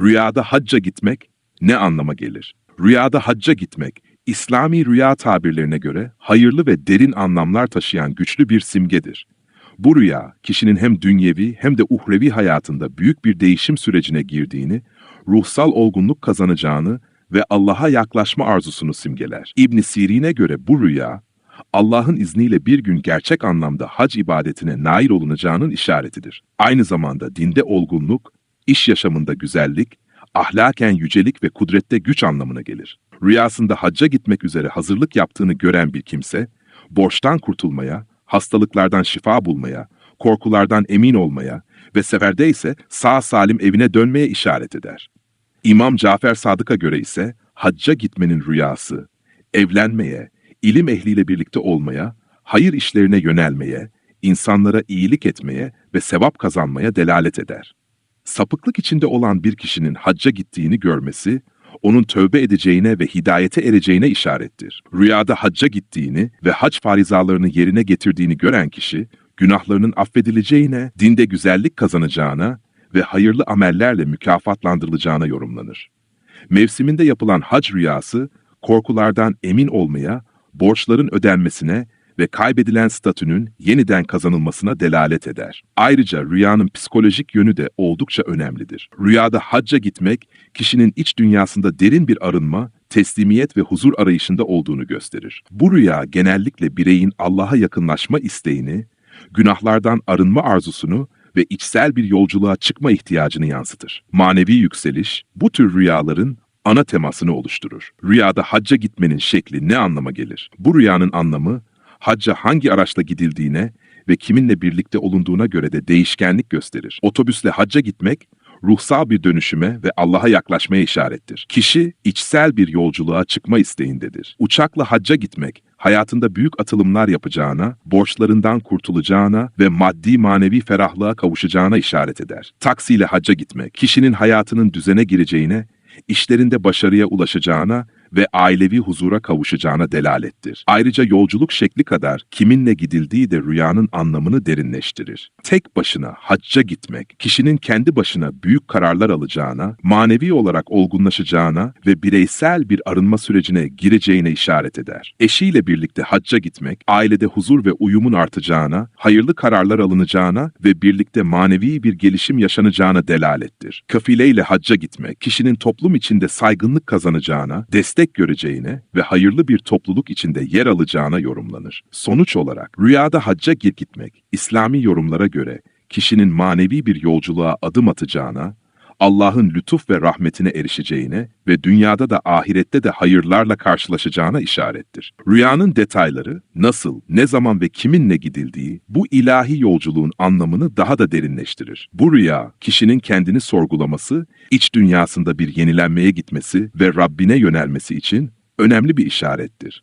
Rüyada hacca gitmek ne anlama gelir? Rüyada hacca gitmek, İslami rüya tabirlerine göre hayırlı ve derin anlamlar taşıyan güçlü bir simgedir. Bu rüya, kişinin hem dünyevi hem de uhrevi hayatında büyük bir değişim sürecine girdiğini, ruhsal olgunluk kazanacağını ve Allah'a yaklaşma arzusunu simgeler. İbn Sirin'e göre bu rüya, Allah'ın izniyle bir gün gerçek anlamda hac ibadetine nail olunacağının işaretidir. Aynı zamanda dinde olgunluk, iş yaşamında güzellik, ahlaken yücelik ve kudrette güç anlamına gelir. Rüyasında hacca gitmek üzere hazırlık yaptığını gören bir kimse, borçtan kurtulmaya, hastalıklardan şifa bulmaya, korkulardan emin olmaya ve seferde ise sağ salim evine dönmeye işaret eder. İmam Cafer Sadık'a göre ise hacca gitmenin rüyası, evlenmeye, ilim ehliyle birlikte olmaya, hayır işlerine yönelmeye, insanlara iyilik etmeye ve sevap kazanmaya delalet eder. Sapıklık içinde olan bir kişinin hacca gittiğini görmesi, onun tövbe edeceğine ve hidayete ereceğine işarettir. Rüyada hacca gittiğini ve hac farizalarını yerine getirdiğini gören kişi, günahlarının affedileceğine, dinde güzellik kazanacağına ve hayırlı amellerle mükafatlandırılacağına yorumlanır. Mevsiminde yapılan hac rüyası, korkulardan emin olmaya, borçların ödenmesine ve kaybedilen statünün yeniden kazanılmasına delalet eder. Ayrıca rüyanın psikolojik yönü de oldukça önemlidir. Rüyada hacca gitmek, kişinin iç dünyasında derin bir arınma, teslimiyet ve huzur arayışında olduğunu gösterir. Bu rüya genellikle bireyin Allah'a yakınlaşma isteğini, günahlardan arınma arzusunu ve içsel bir yolculuğa çıkma ihtiyacını yansıtır. Manevi yükseliş, bu tür rüyaların ana temasını oluşturur. Rüyada hacca gitmenin şekli ne anlama gelir? Bu rüyanın anlamı, hacca hangi araçla gidildiğine ve kiminle birlikte olunduğuna göre de değişkenlik gösterir. Otobüsle hacca gitmek, ruhsal bir dönüşüme ve Allah'a yaklaşmaya işarettir. Kişi içsel bir yolculuğa çıkma isteğindedir. Uçakla hacca gitmek, hayatında büyük atılımlar yapacağına, borçlarından kurtulacağına ve maddi manevi ferahlığa kavuşacağına işaret eder. Taksiyle hacca gitmek, kişinin hayatının düzene gireceğine, işlerinde başarıya ulaşacağına ve ailevi huzura kavuşacağına delalettir. Ayrıca yolculuk şekli kadar kiminle gidildiği de rüyanın anlamını derinleştirir. Tek başına hacca gitmek, kişinin kendi başına büyük kararlar alacağına, manevi olarak olgunlaşacağına ve bireysel bir arınma sürecine gireceğine işaret eder. Eşiyle birlikte hacca gitmek, ailede huzur ve uyumun artacağına, hayırlı kararlar alınacağına ve birlikte manevi bir gelişim yaşanacağına delalettir. Kafileyle hacca gitmek, kişinin toplum içinde saygınlık kazanacağına, destek göreceğine ve hayırlı bir topluluk içinde yer alacağına yorumlanır. Sonuç olarak rüyada hacca gir gitmek, İslami yorumlara göre kişinin manevi bir yolculuğa adım atacağına, Allah'ın lütuf ve rahmetine erişeceğine ve dünyada da ahirette de hayırlarla karşılaşacağına işarettir. Rüyanın detayları, nasıl, ne zaman ve kiminle gidildiği bu ilahi yolculuğun anlamını daha da derinleştirir. Bu rüya, kişinin kendini sorgulaması, iç dünyasında bir yenilenmeye gitmesi ve Rabbine yönelmesi için önemli bir işarettir.